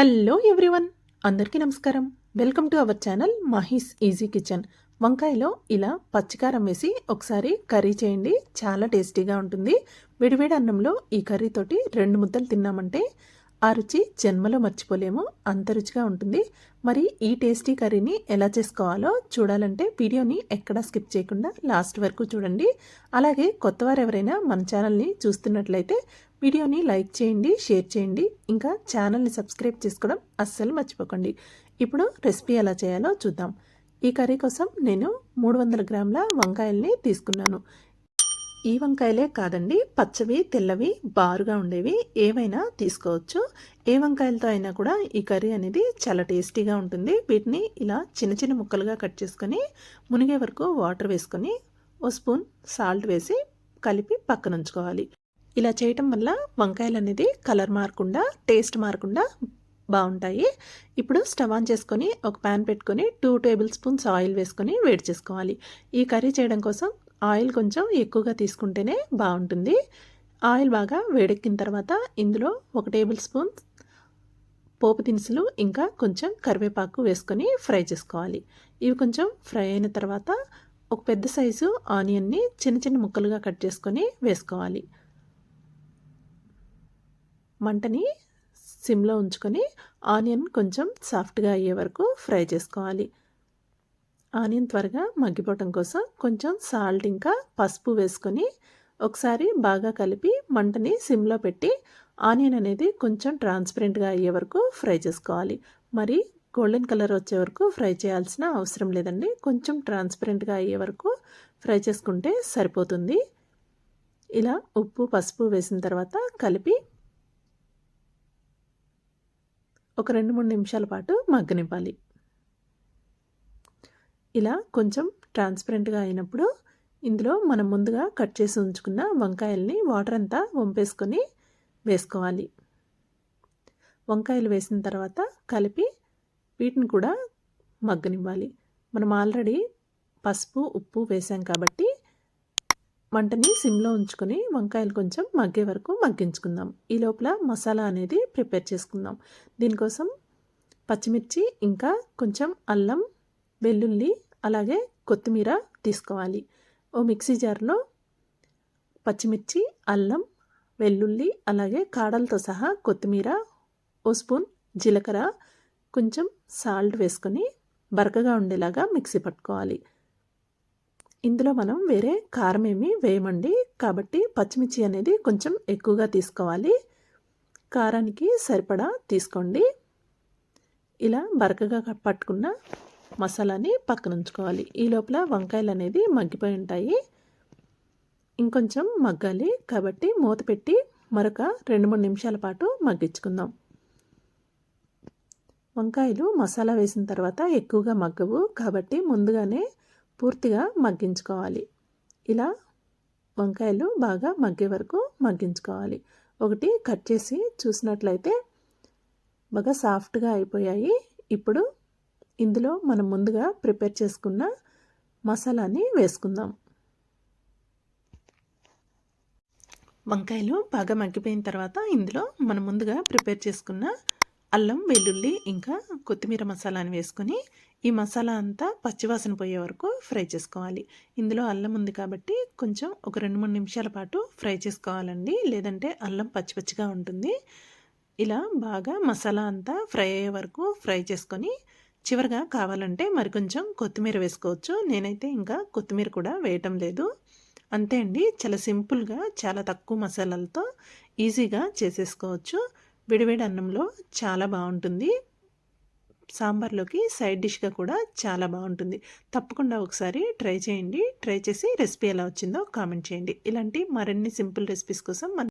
Hello everyone అందరికీ నమస్కారం. Welcome to our channel Mahi's easy kitchen వంకాయలో ఇలా పచ్చికారం వేసి ఒకసారి కర్రీ చేయండి. చాలా టేస్టీగా ఉంటుంది. విడివేడి అన్నంలో ఈ కర్రీతోటి రెండు ముద్దలు తిన్నామంటే ఆ రుచి జన్మలో మర్చిపోలేము. అంత రుచిగా ఉంటుంది. మరి ఈ టేస్టీ కర్రీని ఎలా చేసుకోవాలో చూడాలంటే వీడియోని ఎక్కడా స్కిప్ చేయకుండా లాస్ట్ వరకు చూడండి. అలాగే కొత్తవారు ఎవరైనా మన ఛానల్ని చూస్తున్నట్లయితే వీడియోని లైక్ చేయండి షేర్ చేయండి. ఇంకా ఛానల్ని సబ్స్క్రైబ్ చేసుకోవడం అస్సలు మర్చిపోకండి. ఇప్పుడు రెసిపీ ఎలా చేయాలో చూద్దాం. ఈ కర్రీ కోసం నేను మూడు వందల గ్రాముల వంకాయల్ని తీసుకున్నాను. ఈ వంకాయలే కాదండి పచ్చవి తెల్లవి బారుగా ఉండేవి. ఏవైనా తీసుకోవచ్చు. ఏ వంకాయలతో అయినా కూడా ఈ కర్రీ అనేది చాలా టేస్టీగా ఉంటుంది. వీటిని ఇలా చిన్న చిన్న ముక్కలుగా కట్ చేసుకొని మునిగే వరకు వాటర్ వేసుకొని ఓ స్పూన్ సాల్ట్ వేసి కలిపి పక్కన ఉంచుకోవాలి ఇలా చేయటం వల్ల వంకాయలు అనేది కలర్ మారకుండా టేస్ట్ మారకుండా బాగుంటాయి. ఇప్పుడు స్టవ్ ఆన్ చేసుకొని ఒక ప్యాన్ పెట్టుకొని టూ టేబుల్ స్పూన్స్ ఆయిల్ వేసుకొని వేడి చేసుకోవాలి. ఈ కర్రీ చేయడం కోసం ఆయిల్ కొంచెం ఎక్కువగా తీసుకుంటేనే బాగుంటుంది. ఆయిల్ బాగా వేడెక్కిన తర్వాత ఇందులో ఒక టేబుల్ స్పూన్ పోపు దినుసులు ఇంకా కొంచెం కరివేపాకు వేసుకొని ఫ్రై చేసుకోవాలి. ఇవి కొంచెం ఫ్రై అయిన తర్వాత ఒక పెద్ద సైజు ఆనియన్ని చిన్న చిన్న ముక్కలుగా కట్ చేసుకొని వేసుకోవాలి. మంటని సిమ్లో ఉంచుకొని ఆనియన్ కొంచెం సాఫ్ట్గా అయ్యే వరకు ఫ్రై చేసుకోవాలి. ఆనియన్ త్వరగా మగ్గిపోవటం కోసం కొంచెం సాల్ట్ ఇంకా పసుపు వేసుకొని ఒకసారి బాగా కలిపి మంటని సిమ్లో పెట్టి ఆనియన్ అనేది కొంచెం ట్రాన్స్పరెంట్గా అయ్యే వరకు ఫ్రై చేసుకోవాలి. మరి గోల్డెన్ కలర్ వచ్చే వరకు ఫ్రై చేయాల్సిన అవసరం లేదండి. కొంచెం ట్రాన్స్పరెంట్గా అయ్యే వరకు ఫ్రై చేసుకుంటే సరిపోతుంది. ఇలా ఉప్పు పసుపు వేసిన తర్వాత కలిపి ఒక రెండు మూడు నిమిషాల పాటు మగ్గనివ్వాలి. ఇలా కొంచెం ట్రాన్స్పరెంట్గా అయినప్పుడు ఇందులో మనం ముందుగా కట్ చేసి ఉంచుకున్న వంకాయల్ని వాటర్ అంతా వంపేసుకొని వేసుకోవాలి. వంకాయలు వేసిన తర్వాత కలిపి వీటిని కూడా మగ్గనివ్వాలి. మనం ఆల్రెడీ పసుపు ఉప్పు వేసాం కాబట్టి మంటని సిమ్లో ఉంచుకొని వంకాయలు కొంచెం మగ్గే వరకు మగ్గించుకుందాం. ఈ లోపల మసాలా అనేది ప్రిపేర్ చేసుకుందాం. దీనికోసం పచ్చిమిర్చి ఇంకా కొంచెం అల్లం వెల్లుల్లి అలాగే కొత్తిమీర తీసుకోవాలి. ఓ మిక్సీ జార్లో పచ్చిమిర్చి అల్లం వెల్లుల్లి అలాగే కాడలతో సహా కొత్తిమీర ఓ స్పూన్ జీలకర్ర కొంచెం సాల్ట్ వేసుకొని బరకగా ఉండేలాగా మిక్సీ పట్టుకోవాలి. ఇందులో మనం వేరే కారం ఏమి వేయమండి. కాబట్టి పచ్చిమిర్చి అనేది కొంచెం ఎక్కువగా తీసుకోవాలి. కారానికి సరిపడా తీసుకోండి. ఇలా బరకగా పట్టుకున్న మసాలాని పక్కన ఉంచుకోవాలి. ఈ లోపల వంకాయలు అనేది మగ్గిపోయి ఉంటాయి. ఇంకొంచెం మగ్గాలి కాబట్టి మూత పెట్టి మరొక రెండు మూడు నిమిషాల పాటు మగ్గించుకుందాం. వంకాయలు మసాలా వేసిన తర్వాత ఎక్కువగా మగ్గవు కాబట్టి ముందుగానే పూర్తిగా మగ్గించుకోవాలి. ఇలా వంకాయలు బాగా మగ్గే వరకు మగ్గించుకోవాలి. ఒకటి కట్ చేసి చూసినట్లయితే బాగా సాఫ్ట్గా అయిపోయాయి. ఇప్పుడు ఇందులో మనం ముందుగా ప్రిపేర్ చేసుకున్న మసాలాని వేసుకుందాం. వంకాయలు బాగా మగ్గిపోయిన తర్వాత ఇందులో మనం ముందుగా ప్రిపేర్ చేసుకున్న అల్లం వెల్లుల్లి ఇంకా కొత్తిమీర మసాలాని వేసుకొని ఈ మసాలా అంతా పచ్చివాసన పోయే వరకు ఫ్రై చేసుకోవాలి. ఇందులో అల్లం ఉంది కాబట్టి కొంచెం ఒక రెండు మూడు నిమిషాల పాటు ఫ్రై చేసుకోవాలండి. లేదంటే అల్లం పచ్చి పచ్చిగా ఉంటుంది. ఇలా బాగా మసాలా అంతా ఫ్రై అయ్యే వరకు ఫ్రై చేసుకొని చివరిగా కావాలంటే మరి కొంచెం కొత్తిమీర వేసుకోవచ్చు. నేనైతే ఇంకా కొత్తిమీర కూడా వేయటం లేదు. అంతే అండి. చాలా సింపుల్గా చాలా తక్కువ మసాలాలతో ఈజీగా చేసేసుకోవచ్చు. విడివేడి అన్నంలో చాలా బాగుంటుంది. సాంబార్లోకి సైడ్ డిష్గా కూడా చాలా బాగుంటుంది. తప్పకుండా ఒకసారి ట్రై చేయండి. ట్రై చేసి రెసిపీ ఎలా వచ్చిందో కామెంట్ చేయండి. ఇలాంటి మరిన్ని సింపుల్ రెసిపీస్ కోసం మన